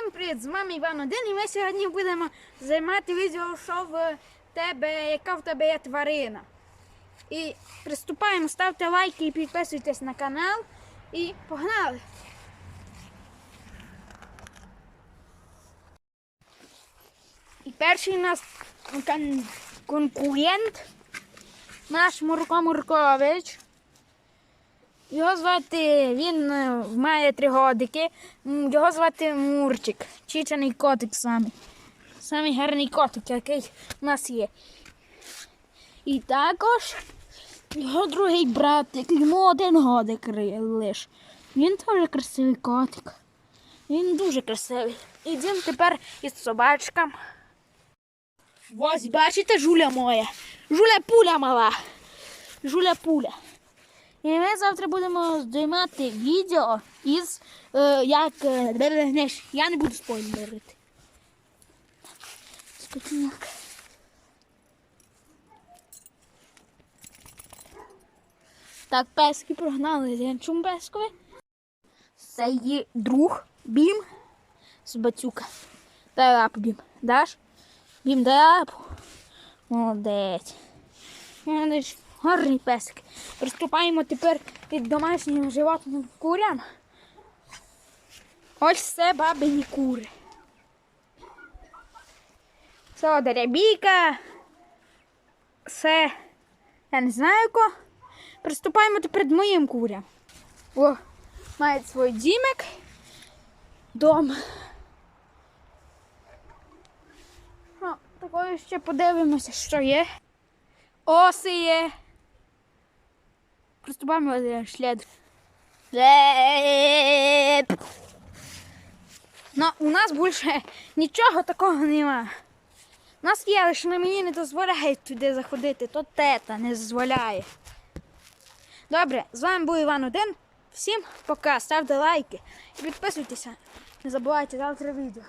Всім привіт! З вами Іван Один і ми сьогодні будемо займати відео, що в тебе, яка в тебе є тварина. І приступаємо, ставте лайки і підписуйтесь на канал. І погнали! І перший у нас кон- конкурент наш Мурко Муркович. Його звати, він е, має три годики. Його звати Мурчик. Чичаний котик самий. Самий гарний котик, який у нас є. І також його другий братик, йому один годик лиш. Він теж красивий котик. Він дуже красивий. Ідемо тепер із собачком. Ось бачите, жуля моя. Жуля пуля мала. Жуля пуля. І ми завтра будемо знімати відео із е, як. е, Я не буду спойлерити. Скотиняк. Так, пески прогнали. Чому пескові? Це є друг Бім з бацюка. Дай лапу, Бім. Даш? Бім, дай лапу. Молодець. Молодець. Гарний песик. Приступаємо тепер від домашнього животного курям. Ось це бабині кури. Це дерябійка. Це я не знаю ко. Приступаємо тепер до моїм курям. О, мають свій дімик. Дом. Такою ще подивимося, що є. Оси є. Приступаємо до шлед. Ну, у нас більше нічого такого нема. У нас є, але що на мені не дозволяють туди заходити, то тета не дозволяє. Добре, з вами був Іван Один. Всім пока, ставте лайки і підписуйтеся. Не забувайте завтра відео.